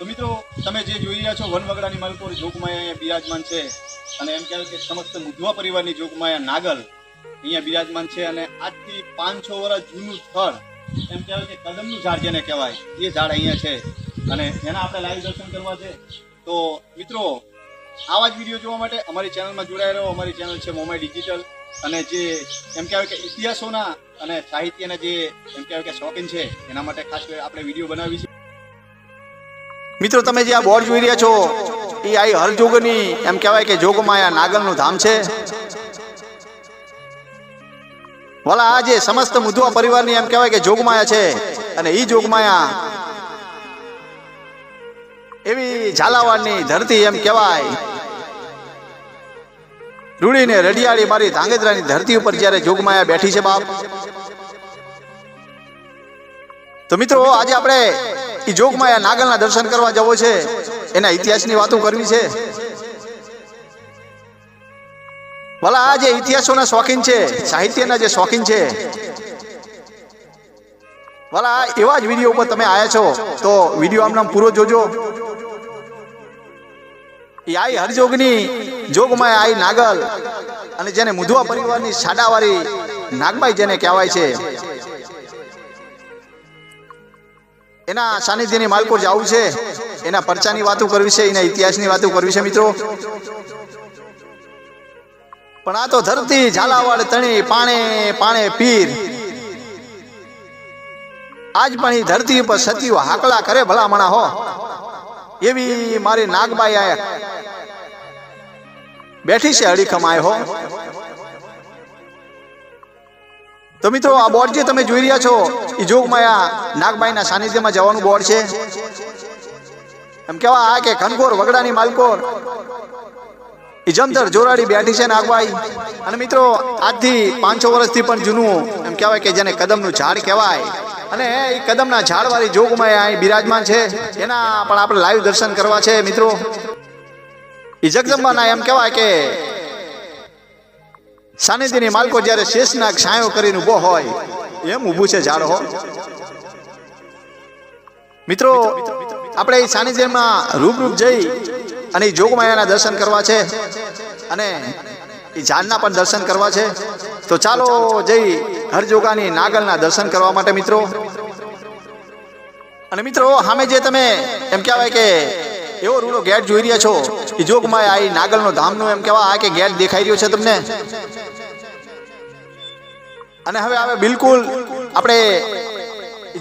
તો મિત્રો, તમે જે જોઈ રહ્યા છો, વનવગડાની માલકોર જોગમાયા બિરાજમાન છે. અને એમ કહેવાય કે સમસ્ત મુધવા પરિવારની જોગમાયા નાગલ અહીંયા બિરાજમાન છે અને આજથી પાંચ છ વર્ષ જૂનું સ્થળ, એમ કહેવાય કે કદમનું ઝાડ જેને કહેવાય, એ ઝાડ અહીંયા છે. અને એના આપણે લાઈવ દર્શન કરવા છે. તો મિત્રો, આવા જ વીડિયો જોવા માટે અમારી ચેનલમાં જોડાઈ રહો. અમારી ચેનલ છે મોમાઈ ડિજિટલ. અને જે એમ કહેવાય કે ઇતિહાસોના અને સાહિત્યના જે એમ કહેવાય કે શોખીન છે, એના માટે ખાસ આપણે વીડિયો બનાવી છે મિત્રો, તમે જે આ બોર્ડ જોઈ રહ્યા છો, એ આ હરજોગની એમ કહેવાય કે જોગમાયા નાગલનું ધામ છે. વલા, આ જે સમસ્ત મુધવા પરિવારની એમ કહેવાય કે જોગમાયા છે, અને એ જોગમાયા એવી ઝાલાવાડની ધરતી એમ કહેવાય. રૂડીને રડિયાળી મારી ધાંગધ્રાની ધરતી ઉપર જ્યારે જોગમાયા બેઠી છે બાપ. તો મિત્રો, આજે આપણે એ જોગમાયા નાગલના દર્શન કરવા જવો છે. એના ઇતિહાસની વાતો કરવી છે. ભલા આ જે ઇતિહાસોના શોખીન છે, સાહિત્યના જે શોખીન છે. ભલા એવા જ વીડિયો ઉપર તમે આવ્યા છો, તો વીડિયો આમ પૂરો જોજો. આઈ હરજોગની જોગમાં આઈ નાગલ અને જેને મુધવા પરિવારની સાડાવાળી નાગબાઈ જેને કહેવાય છે એના સાનિધ્યની માલકોર જવું છે. એના પરચાની વાતો કરવી છે, એના ઇતિહાસની વાતો કરવી છે મિત્રો. પણ આ તો ધરતી, ઝાલાવાડ, તણી, પાણે પાણે, પીર. આજ પણ એ ધરતી ઉપર સતીઓ હાકલા કરે ભલામણા હો. એવી મારી નાગબાઈ આયા બેઠી છે અડીખમ આય હો. તો મિત્રો, આ બોર્ડ જે તમે જોઈ રહ્યા છો, એ જોગમાયા નાગબાઈના સાનિધ્યમાં જવાનું બોર્ડ છે. એમ કેવા આ કે ખનગોર વગડાની માલકોર. એ જમતર જોરાડી બેઠી છે નાગબાઈ. અને મિત્રો, આજથી પાંચસો વર્ષથી પણ જૂનું, એમ કહેવાય કે જેને કદમનું ઝાડ કહેવાય. અને એ કદમના ઝાડવાળી જોગમાં અહીં બિરાજમાન છે. એના પણ આપણે લાઈવ દર્શન કરવા છે, મિત્રો. એ જગદંબાના એમ કહેવાય કે સાનિધ્યની માલકો જ્યારે શેષનાગ છાંયો કરીને ઊભો હોય, એમ ઊભું છે ઝાડ, હો. મિત્રો, આપણે એ સાનિધ્યમાં રૂબરૂપ જઈ અને એ જોગમાયાના દર્શન કરવા છે અને એ ઝાડના પણ દર્શન કરવા છે. તો ચાલો જઈ હરજોગાની નાગલના દર્શન કરવા માટે, મિત્રો. અને મિત્રો સામે જે તમે એમ કહેવાય કે એવો રૂડો ગેટ જોઈ રહ્યા છો, એ જોગમાયા આ નાગલનો ધામનો એમ કહેવાય કે ગેટ દેખાઈ રહ્યો છે તમને? અને હવે હવે બિલકુલ આપણે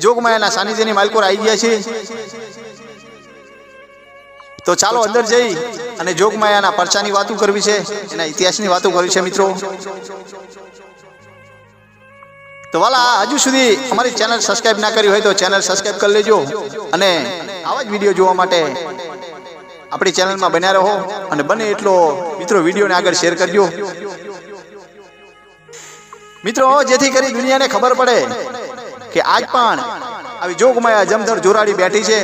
જોગમાયાના સાનિધ્યની માલકોર આવી ગયા છીએ. તો ચાલો અંદર જઈ અને જોગમાયાના પરચાની વાતો કરવી છે, એના ઇતિહાસની વાતો કરવી છે મિત્રો. તો વાલા, હજુ સુધી અમારી ચેનલ સબસ્ક્રાઇબ ના કરી હોય તો ચેનલ સબસ્ક્રાઇબ કરી લેજો અને આવા જ વીડિયો જોવા માટે આપણી ચેનલમાં બન્યા રહો અને બને એટલો મિત્રો વિડીયોને આગળ શેર કરજો. મિત્રો, જેથી કરી દુનિયાને ખબર પડે કે આજ પણ આવી જોગમાયા જમધર જોરાડી બેઠી છે.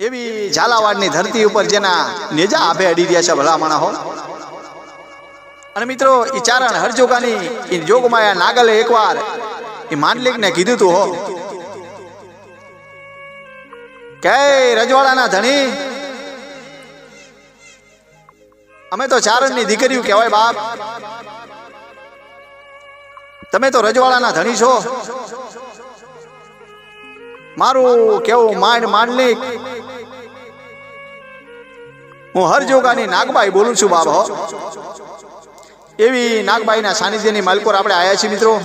એવી ઝાલાવાડની ધરતી ઉપર જેના નેજા આભે અડી રહ્યા છે ભલામણા હો. અને મિત્રો, ઈ ચારણ હરજોગાની એ જોગમાયા નાગલે એકવાર એ માંડલિકને કીધું તું હો. કે રજવાડાના ધણી અમે તો ચારણની દીકરીઓ કહેવાય, બાપ. તમે તો રજવાડાના ધણી છો. મારું કેવું માંડ માંડલિક. હું હરજોગાની નાગબાઈ બોલું છું, બાપ એવી નાગબાઈના સાનિધ્યની માલકોર આપણે આવ્યા છીએ, મિત્રો.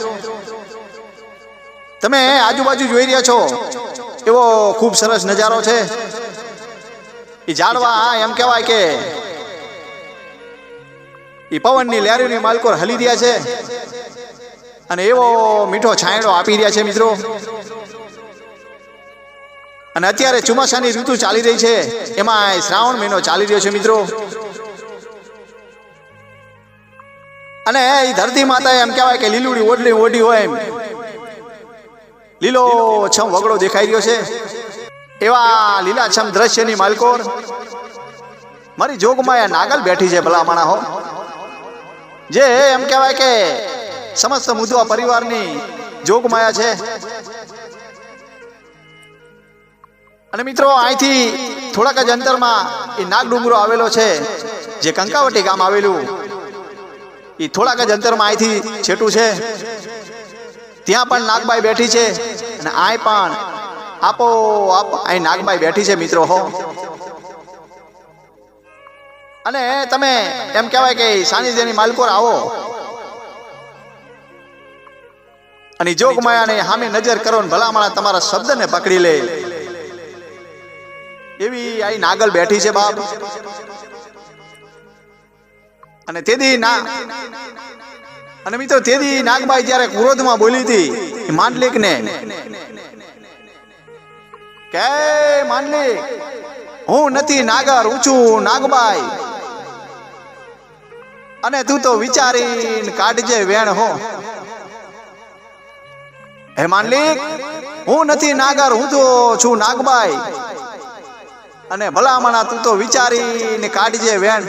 તમે આજુબાજુ જોઈ રહ્યા છો. એવો ખૂબ સરસ નજારો છે. એ જાણવા એમ કહેવાય કે એ પવનની લહેરીની માલકોર હલી રહ્યા છે. અને એવો મીઠો છાંયડો આપી રહ્યા છે મિત્રો. અને અત્યારે ચોમાસાની ઋતુ ચાલી રહી છે. એમાં શ્રાવણ મહિનો ચાલી રહ્યો છે મિત્રો. અને એ ધરતી માતા એમ કહેવાય કે લીલુડી ઓઢલી ઓઢી હોય એમ. લીલો છમ વગડો દેખાઈ રહ્યો છે. એવા લીલાછમ દ્રશ્યની માલકોર. મારી જોગમાં નાગલ બેઠી છે ભલામણા હો. જે એમ કહેવાય કે સમસ્ત મુદ્દા પરિવારની જોગમાયા છે. અને મિત્રો, અહીંથી થોડાક જ અંતરમાં એ નાગ ડુંગરો આવેલો છે, જે કંકાવટી ગામ આવેલું. એ થોડાક જ અંતરમાં અહીંથી છેટું છે. ત્યાં પણ નાગબાઈ બેઠી છે અને આય પણ આપો આપ અહીં નાગબાઈ બેઠી છે મિત્રો, હો. અને તમે એમ કહેવાય કે સાનિધ્યની માલકોર આવો. અને જોગમાયાને સામે નજર કરો ને ભલામણા તમારા શબ્દને પકડી લે. એવી આઈ નાગલ બેઠી છે બાપ. અને તેદી ના અને મિત્રો તેદી નાગબાઈ જ્યારે ક્રોધમાં બોલી હતી માંડલિકને. કે માંડલિક, હું નથી નાગર ઊંચું નાગબાઈ. અને તું તો વિચારીને કાઢજે વેણ હો. હે માનલિક હું નથી નાગર, હું તો છું નાગબાઈ. અને ભલામણા તું તો વિચારીને કાઢજે વેણ.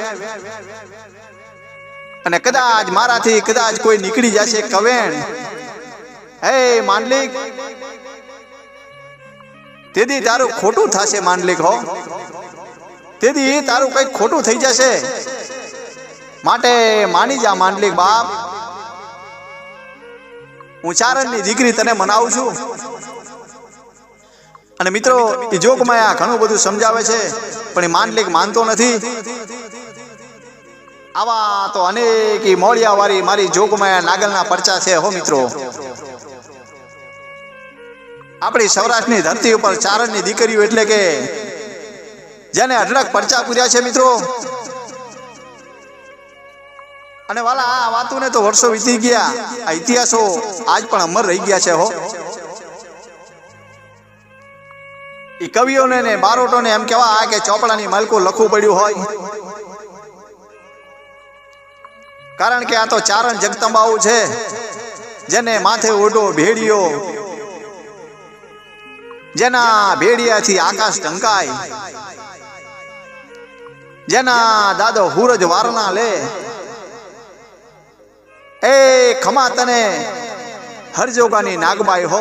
અને કદાચ મારાથી કદાચ કોઈ નીકળી જશે કવેણ. હે માનલિક તેથી તારું ખોટું થશે માંડલિક હો. તેથી તારું કઈ ખોટું થઈ જશે. માટે માની જા માંડલિક બાપ, હું ચારણની દીકરી તને મનાવું છું. અને મિત્રો, એ જોગમાયા ઘણું બધું સમજાવે છે, પણ એ માંડલિક માનતો નથી. આવા તો અનેક મોડિયા વાળી મારી જોગમાયા નાગલના પરચા છે હો મિત્રો. આપણી સૌરાષ્ટ્રની ધરતી ઉપર ચારણની દીકરીઓ એટલે કે જેને અઢળક પરચા પૂર્યા છે મિત્રો અને વાલા, આ વાતોને તો વર્ષો વીતી ગયા. આ ઇતિહાસો આજ પણ અમર રહી ગયા છે હો. એ કવિઓને ને બારોટોને એમ કહેવા કે ચોપડાની માલકો લખવું પડ્યું હોય. કારણ કે આ તો ચારણ જગદંબાઓ છે, જેને માથે ઓઢો ભેડિયો, જેના ભેડિયાથી આકાશ ઢંકાય, જેના દાદો હુરજ વારના લે એ ખમા તને હરજોગાની નાગબાઈ હો.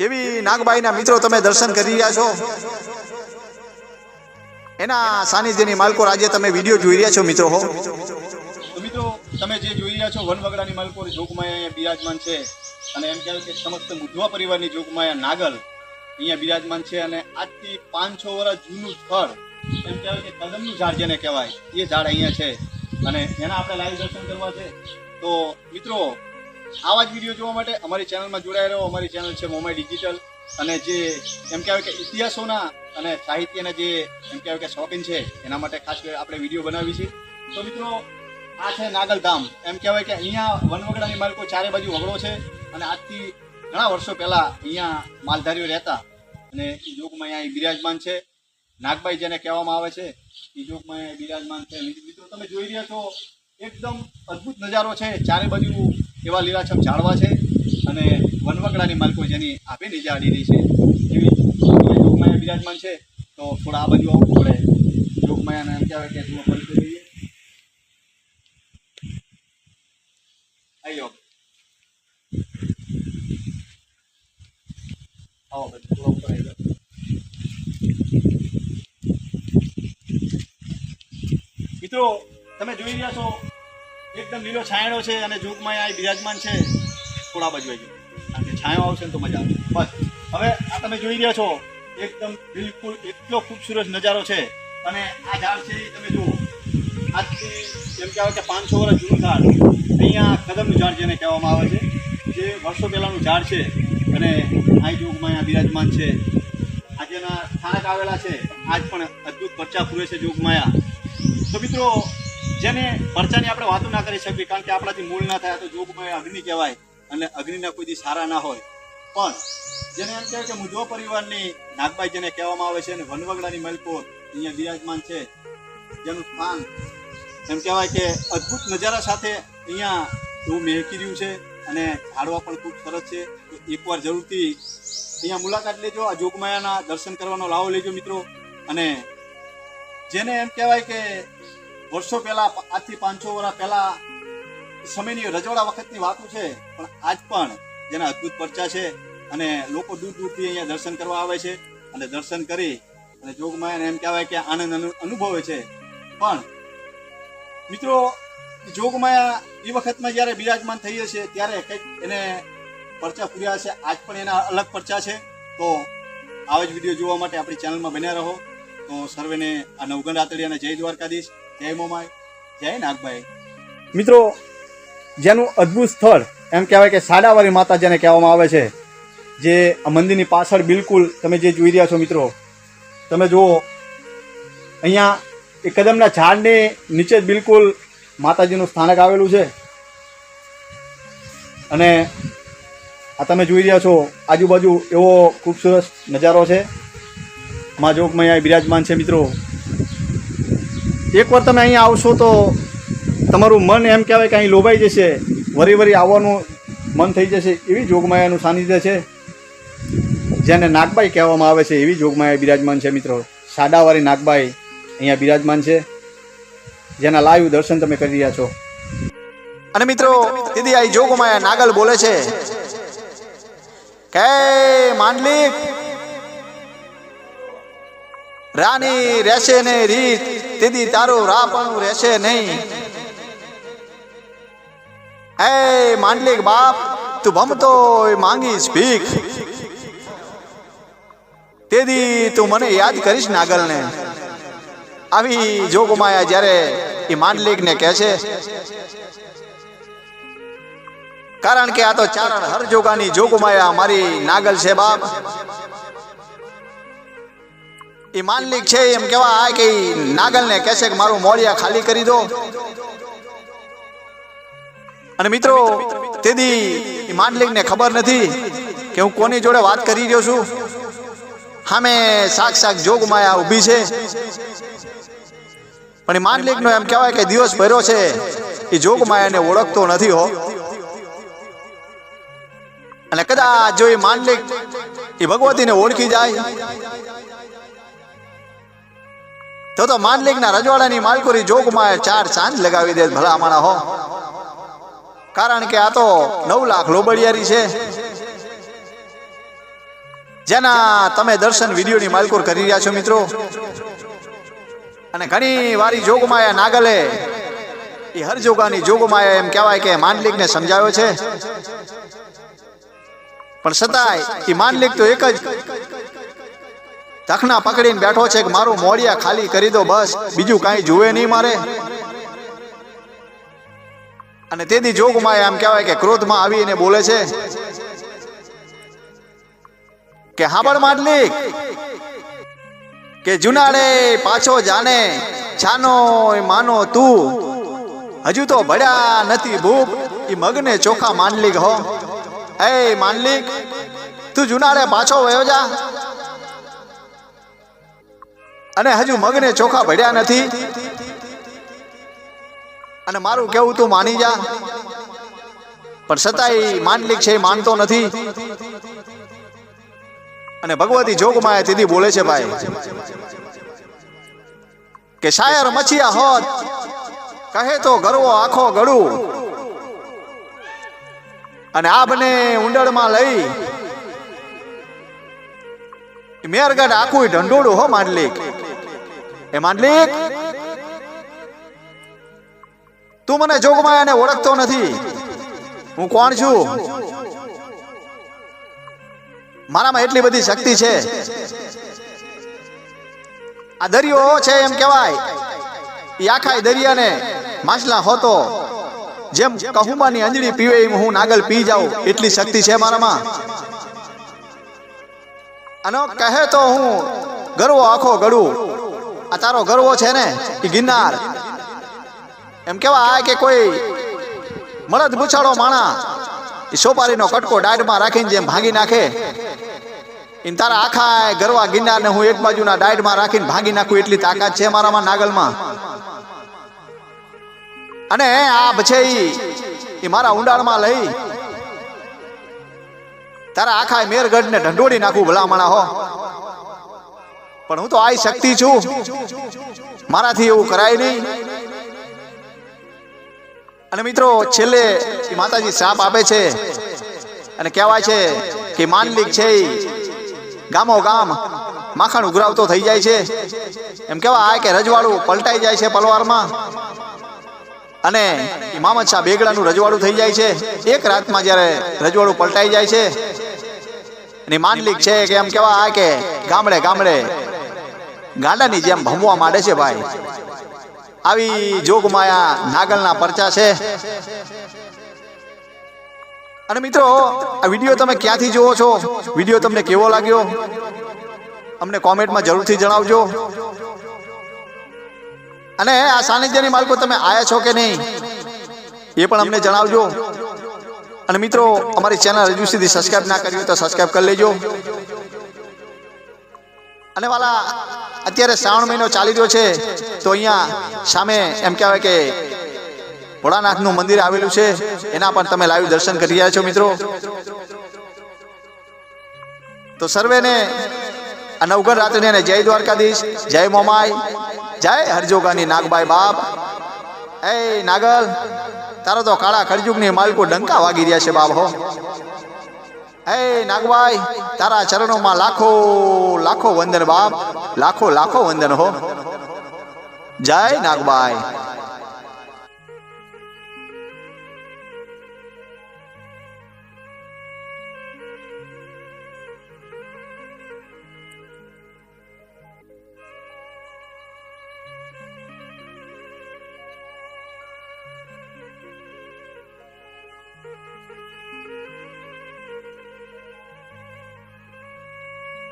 એવી નાગબાઈના મિત્રો તમે દર્શન કરી રહ્યા છો? એના સાનિધ્યની માલકો આજે તમે વીડિયો જોઈ રહ્યા છો, મિત્રો હો. મિત્રો, તમે જે જોઈ રહ્યા છો, વનવગડાની માલકો જોગમાયા બિરાજમાન છે. અને એમ કહેવાય કે સમસ્ત મુધવા પરિવારની જોગમાયા નાગલ અહીંયા બિરાજમાન છે. અને આજથી પાંચસો વર્ષ જૂનું સ્થળ, એમ કહેવાય કે કદમનું ઝાડ જેને કહેવાય, એ ઝાડ અહીંયા છે. અને એના આપણે લાઈવ દર્શન કરવા છે. તો મિત્રો, આવા જ વીડિયો જોવા માટે અમારી ચેનલમાં રહો. અમારી ચેનલ છે મોમાઈ ડિજિટલ અને જે એમ કહેવાય કે ઇતિહાસોના અને સાહિત્યના જે એમ કહેવાય કે શોખીન છે, એના માટે ખાસ આપણે વીડિયો બનાવી છે. તો મિત્રો, આ છે નાગલધામ. એમ કહેવાય કે અહીંયા વનવગડાની માલકો ચારે બાજુ વગડો છે અને આજથી ઘણા વર્ષો પહેલા અહીંયા માલધારીઓ રહેતા. અને એ જોગમાં અહીંયા બિરાજમાન છે. નાગબાઈ જેને કહેવામાં આવે છે, એ જોગમાં બિરાજમાન છે. મિત્રો તમે જોઈ રહ્યા છો, એકદમ અદ્ભુત નજારો છે. ચારે બાજુ એવા લીલાછમ ઝાડવા છે અને વનવકડાની માલકો જેની આપી નીચે આડી રહી છે. એવી જોગમાયા બિરાજમાન છે. તો થોડા આ બાજુ આવવું પડે જોગમાયાને એમ કહેવાય કે જુઓ પરિચય દઈએ આવો ભાઈ થોડા ઉપર આવી જાઓ મિત્રો, તમે જોઈ રહ્યા છો, એકદમ લીલો છાંયડો છે અને જોગમાં આ બિરાજમાન છે. થોડા બાજુ આવી કારણ કે છાંયો આવશે ને તો મજા આવશે. બસ. હવે આ તમે જોઈ રહ્યા છો, એકદમ બિલકુલ એટલો ખૂબસૂરત નજારો છે. અને આ ઝાડ છે તમે જુઓ. આજથી જેમ કહેવાય કે પાંચસો વર્ષ જૂનું ઝાડ. અહીંયા કદમનું ઝાડ જેને કહેવામાં આવે છે, જે વર્ષો પહેલાંનું ઝાડ છે અને આ જોગમાં અહીંયા બિરાજમાન છે. આજે એના સ્થાનક આવેલા છે. આજ પણ અદ્ભુત પરચા પૂરે છે જોગમાયા. તો મિત્રો, જેને મરચાની આપણે વાતો ના કરી શકીએ કારણ કે આપણાથી મૂળ ના થાય, તો જોગમાયા અગ્નિ કહેવાય અને અગ્નિના કોઈ દી સારા ના હોય. પણ જેને એમ કહેવાય કે મુજો પરિવારની નાગબાઈ જેને કહેવામાં આવે છે અને વનવગડાની મલકોર અહીંયા બિરાજમાન છે. જેનું સ્થાન એમ કહેવાય કે અદ્ભુત નજારા સાથે અહીંયા એવું મહેકી રહ્યું છે અને ઝાડવા પણ ખૂબ સરસ છે. તો એકવાર જરૂરથી અહીંયા મુલાકાત લેજો, આ જોગમાયાના દર્શન કરવાનો લાવો લેજો મિત્રો. અને જેને એમ કહેવાય કે વર્ષો પહેલા, આજથી પાંચસો વર્ષ પહેલા સમયની રજવાડા વખતની વાતો છે, પણ આજ પણ જેના અદ્ભુત પરચા છે અને લોકો દૂર દૂરથી અહીંયા દર્શન કરવા આવે છે અને દર્શન કરી અને જોગમાયાને એમ કહેવાય કે આનંદ અનુ- અનુભવે છે. પણ મિત્રો, જોગમાયા એ વખતમાં જ્યારે બિરાજમાન થઈ હશે, ત્યારે કંઈક એને પરચા પૂર્યા છે આજ પણ એના અલગ પરચા છે. તો આવા જ વીડિયો જોવા માટે આપણી ચેનલમાં બન્યા રહો. તો સર્વેને આ નવગણ રાતડિયાને જય દ્વારકાધીશ. જય મોમાય જય નાગભાઈ. મિત્રો, જેનું અદ્ભુત સ્થળ એમ કહેવાય કે સાડાવાળી માતા જેને કહેવામાં આવે છે, જે મંદિરની પાછળ બિલકુલ તમે જે જોઈ રહ્યા છો મિત્રો, તમે જુઓ, અહીંયા એ કદમના ઝાડની નીચે જ બિલકુલ માતાજીનું સ્થાનક આવેલું છે. અને આ તમે જોઈ રહ્યા છો, આજુબાજુ એવો ખૂબસૂરત નજારો છે. માં જોગમય બિરાજમાન છે મિત્રો. એકવાર તમે અહીંયા આવશો તો તમારું મન એમ કહેવાય કે અહીં લોભાઈ જશે. વરી વરી આવવાનું મન થઈ જશે. એવી જોગમાયાનું સાનિધ્ય છે, જેને નાગબાઈ કહેવામાં આવે છે. એવી જોગમાયા બિરાજમાન છે મિત્રો. સાડાવાળી નાગબાઈ અહીંયા બિરાજમાન છે, જેના લાઈવ દર્શન તમે કરી રહ્યા છો. અને મિત્રો, દીદી આ જોગમાયા નાગલ બોલે છે, કે માંડલિક રાની રહેશે ને રીત દીદી તારું રાપણું રહેશે નહીં. એ માંડલિક બાપ, તું ભમતો માંગીશ ભીખ. તેથી તું મને યાદ કરીશ નાગલને. આવી જોગમાયા જ્યારે એ માંડલિકને કહે છે, કારણ કે આ તો ચારણ હર જોગાની જોગમાયા મારી નાગલ છે બાપ. એ માનલિક છે, એમ કેવા આ કે નાગલ ને કહેશે કે મારું મોડિયા ખાલી કરી દો. અને મિત્રો, તેથી એ માનલિક ને ખબર નથી કે હું કોની જોડે વાત કરી રહ્યો છું. હામે સાક સાક જોગમાયા ઊભી છે. પણ એ માનલિક નો એમ કહેવાય કે દિવસ ભર્યો છે. એ જોગમાયાને ઓળખતો નથી હો. અને કદાચ જો એ માનલિક એ ભગવતીને ઓળખી જાય તો તો માનલિકના રજવાડાની માલકોરી જોગમાં ચાર ચાંદ લગાવી દે ભલા માણા હો. કારણ કે આ તો નવ લાખ લોબડિયારી છે. જેના તમે દર્શન વિડીયોની માલકોર કરી રહ્યા છો મિત્રો. અને ઘણી વારી જોગમાયા નાગલે એ હર જોગાની જોગમાયા એમ કહેવાય કે માનલિકને સમજાવ્યો છે. પણ છતાંય એ માનલિક તો એક જ તખના પકડીને બેઠો છે કે મારું મોડિયા ખાલી કરી દો, બસ. બીજું કાંઈ જુએ નહીં મારે. અને તેથી જોગમાં એમ કહેવાય કે ક્રોધમાં આવીને બોલે છે કે હાબળ માડલિક કે જુનાડે પાછો જાને છાનો માનો તું. હજુ તો ભડ્યા નથી ભૂખ એ મગને ચોખા માંડલીક હો. એ માંડલીક તું જુનાડે પાછો વયો જા. અને હજુ મગને ચોખા ભર્યા નથી. અને મારું કેવું તું માની જા. પણ છતાંય માનલિક છે માનતો નથી. અને ભગવતી જોગમાં દીદી બોલે છે ભાઈ, કે શાયર મચિયા હોત, કહે તો ગરવો આખો ગળું. અને આ બને ઉંડળમાં લઈ, મેરગઢ આખું ઢંઢોળું હો માંડલિક. એ માંડલિક તું મને જોગમાયાને ઓળખતો નથી. હું કોણ છું? મારામાં એટલી બધી શક્તિ છે. આ દરિયો છે એમ કહેવાય. એ આખા દરિયાને માછલા હોતો. જેમ કહુમાની અંજળી પીવે એમ હું નાગલ પી જાઉં. એટલી શક્તિ છે મારામાં. અને કહે તો હું ગરવો આખો ગળું. આ તારો ગરવો છે ને એ ગિરનાર. એમ કેવા કે કોઈ મળદ બુછાડો માણા એ સોપારીનો કટકો ડાયડમાં રાખીને જેમ ભાંગી નાખે ઇન તારા આખા ગરવા ગિરનારને હું એક બાજુના ડાયડમાં રાખીને ભાંગી નાખું એટલી તાકાત છે મારામાં નાગલમાં. અને આ છે ઈ મારા ઊંડાણમાં લઈ, તારા આખા મેરગઢને ઢંઢોળી નાખું ભલામણા હો. પણ હું તો આઈ શક્તિ છું. મારાથી એવું કરાય નહીં. અને મિત્રો, છેલ્લે માતાજી શ્રાપ આપે છે. અને કહેવાય છે કે માનલિક છે ગામો ગામ, માખણ ઉઘરાવતો થઈ જાય છે. એમ કેવા આ કે રજવાડું પલટાઈ જાય છે પલવારમાં. અને મામદ શાહ બેગડાનું રજવાડું થઈ જાય છે. એક રાતમાં જ્યારે રજવાડું પલટાઈ જાય છે. અને માનલિક છે કે એમ કેવા આ કે ગામડે ગામડે ગાંડાની જેમ ભમવા માંડે છે ભાઈ. આવી જોગમાયા નાગલના પરચા છે. અને મિત્રો, આ વીડિયો તમે ક્યાંથી જુઓ છો? વીડિયો તમને કેવો લાગ્યો? અમને કોમેન્ટમાં જરૂરથી જણાવજો. અને આ સાનિધ્યની માલકો તમે આયા છો કે નહીં, એ પણ અમને જણાવજો. અને મિત્રો, અમારી ચેનલ હજુ સુધી સબસ્ક્રાઈબ ના કરી તો સબસ્ક્રાઈબ કરી લેજો. અને વાલા અત્યારે શ્રાવણ મહિનો ચાલી રહ્યો છે, તો અહીંયા સામે એમ કહેવાય કે ભોળાનાથનું મંદિર આવેલું છે. એના પણ તમે લાઈવ દર્શન કરી રહ્યા છો, મિત્રો. તો સર્વેને આ નવઘર રાત્રિને જય દ્વારકાધીશ, જય મોમાય જય હરજોગાની નાગબાઈ બાપ. એ નાગલ, તારો તો કાળા કળજુગની માલકો ડંકા વાગી રહ્યા છે, બાપ હો. હે નાગભાઈ તારા ચરણોમાં લાખો લાખો વંદન બાપ લાખો લાખો વંદન હો. જય નાગબાઈ